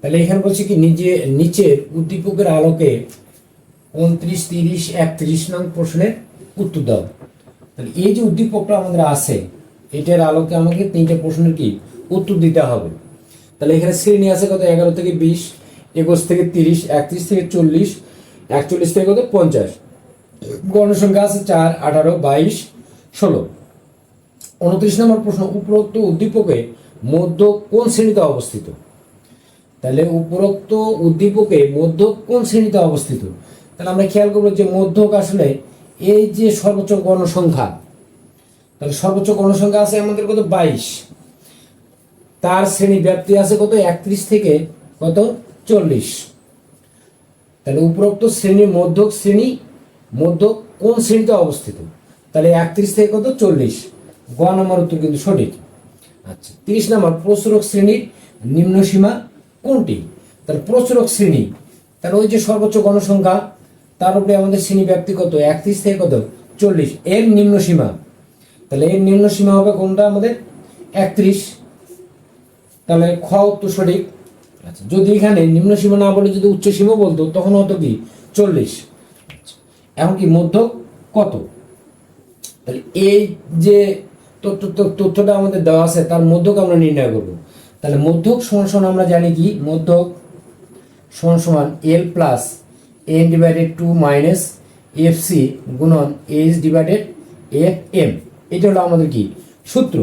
তাহলে এখানে বলছে কি, নিজে নিচের উদ্দীপকের আলোকে উনত্রিশ, তিরিশ, একত্রিশ নং প্রশ্নের উত্তর দাও। তাহলে এই যে উদ্দীপকটা আমাদের আছে, এটার আলোকে আমাকে তিনটে প্রশ্নের কি, উত্তর দিতে হবে। তাহলে এখানে শ্রেণি আছে কত, এগারো থেকে বিশ, একুশ থেকে তিরিশ, একত্রিশ থেকে চল্লিশ, একচল্লিশ থেকে কত, পঞ্চাশ। গণসংখ্যা আছে চার, আঠারো, বাইশ, ষোলো। উনত্রিশ নম্বর প্রশ্ন, উপরোক্ত উদ্দীপকে মধ্য কোন শ্রেণীতে অবস্থিত? তাহলে উপরোক্ত উদ্দীপকে মধ্যক কোন শ্রেণীতে অবস্থিত? তাহলে আমরা খেয়াল করব যে মধ্যক আসলে এই যে সর্বোচ্চ গণসংখ্যা, তাহলে সর্বোচ্চ গণসংখ্যা আছে আমাদের কত? বাইশ। তার শ্রেণি ব্যাপ্তি আছে কত? একত্রিশ থেকে কত? চল্লিশ। তাহলে উপরোক্ত শ্রেণির মধ্যক শ্রেণি, মধ্যক কোন শ্রেণীতে অবস্থিত? তাহলে একত্রিশ থেকে কত? চল্লিশ। গ নম্বর উত্তর কিন্তু সঠিক। আচ্ছা তিরিশ নম্বর প্রচুরক শ্রেণির নিম্ন সীমা কোনটি? তাহলে প্রচুরক শ্রেণি। তাহলে ওই যে সর্বোচ্চ গণসংখ্যা, তার উপরে আমাদের শ্রেণি ব্যাপ্তি কত? একত্রিশ থেকে কত? চল্লিশ। এর নিম্ন সীমা। তাহলে এর নিম্ন সীমা হবে কোনটা? আমাদের একত্রিশ। তাহলে খ উত্তর সঠিক। আচ্ছা যদি এখানে নিম্ন সীমা না বলে যদি উচ্চ সীমা বলতো, তখন হতো কি? চল্লিশ। এখন কি মধ্য কত? তাহলে এই যে তথ্য তথ্য- তথ্যটা আমাদের দেওয়া আছে, তার মধ্যকে আমরা নির্ণয় করব। তাহলে মধ্যক সমান সমান আমরা জানি কি? মধ্যক সমান সমান L plus N divided two minus F C গুণন এইচ ডিভাইডেড এফ এম এটা হলো আমাদের কি? সূত্র।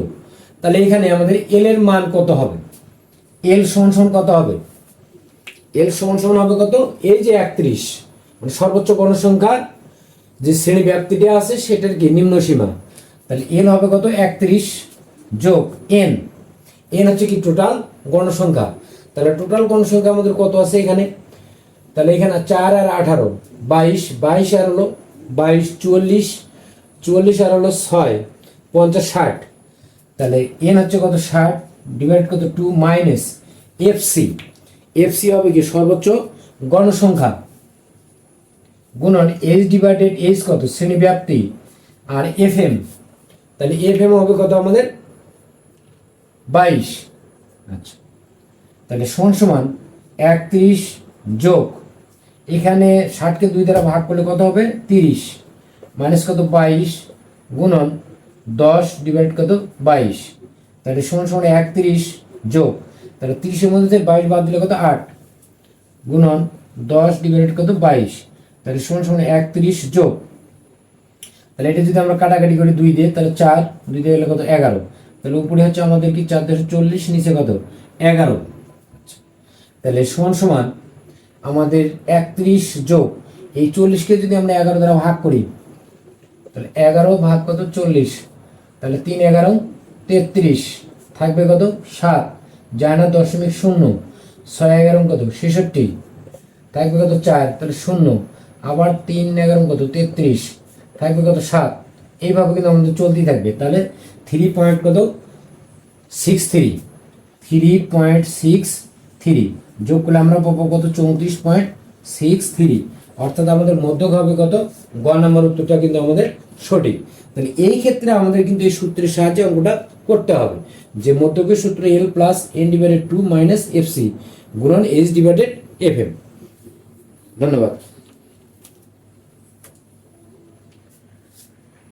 তাহলে এখানে আমাদের এল এর মান কত হবে? এল সমান সমান কত হবে? এল সমান সমান হবে কত? এই যে একত্রিশ। মানে সর্বোচ্চ গণসংখ্যার যে শ্রেণি ব্যাপ্তিটা আছে, সেটার কি? নিম্ন সীমা। তাহলে এল হবে কত? একত্রিশ যোগ এন এন হচ্ছে কি টোটাল গণসংখ্যা। তাহলে টোটাল গণসংখ্যা আমাদের কত আছে এখানে? তাহলে এখানে চার আর আঠারো, বাইশ বাইশ আর হলো বাইশ, চুয়াল্লিশ চুয়াল্লিশ আর হলো ছয়, পঞ্চাশ, ষাট। তাহলে এন হচ্ছে কত ষাট? ডিভাইড কত টু মাইনাস এফ সি হবে কি সর্বোচ্চ গণসংখ্যা। গুণন এইচ ডিভাইডেড এইচ কত? শ্রেণি ব্যাপ্তি আর এফ এম তাহলে এফ এম হবে কত আমাদের? বাইশ। আচ্ছা। তাহলে সমান সমান একত্রিশ যোগ, এখানে ষাটকে দুই দ্বারা ভাগ করলে কত হবে? তিরিশ। মাইনাস কত? বাইশ। গুণন দশ ডিভাইড কত? বাইশ। তাহলে সমান সমান একত্রিশ যোগ, তাহলে তিরিশের মধ্যে থেকে বাইশ বাদ দিলে কত? আট। গুণন দশ ডিভাইডেড কত? বাইশ। তাহলে সমান সমান একত্রিশ যোগ। তাহলে এটা যদি আমরা কাটাকাটি করি দুই দিয়ে, তাহলে চার, দুই দিয়ে গেলে কত? এগারো। তাহলে উপরে হচ্ছে আমাদের কি চার দেড়শো চল্লিশ, নিচে কত? এগারো। আচ্ছা। তাহলে সমান সমান আমাদের একত্রিশ যোগ, এই চল্লিশকে যদি আমরা এগারো দ্বারা ভাগ করি, তাহলে এগারো ভাগ কত? চল্লিশ। তাহলে তিন এগারো, তেত্রিশ। থাকবে কত? সাত। যায় না দশমিক শূন্য। ছয় এগারো কত? ছেষট্টি। থাকবে কত? চার। তাহলে শূন্য। আবার তিন এগারো কত? তেত্রিশ। থাকবে কত? সাত। এইভাবে কিন্তু আমাদের চলতেই থাকবে। তাহলে থ্রি পয়েন্ট কত? Six three three point six three যোগ করলে আমরা পাবো কত? চৌত্রিশ পয়েন্ট সিক্স থ্রি অর্থাৎ আমাদের মধ্যক হবে কত? গ নম্বর উত্তরটা কিন্তু আমাদের সঠিক। তাহলে এই ক্ষেত্রে আমাদের কিন্তু এই সূত্রের সাহায্যে অঙ্কটা করতে হবে। যে মধ্যকের সূত্র L plus N divided two minus F C গুণন এইচ ডিভাইডেড এফ এম ধন্যবাদ।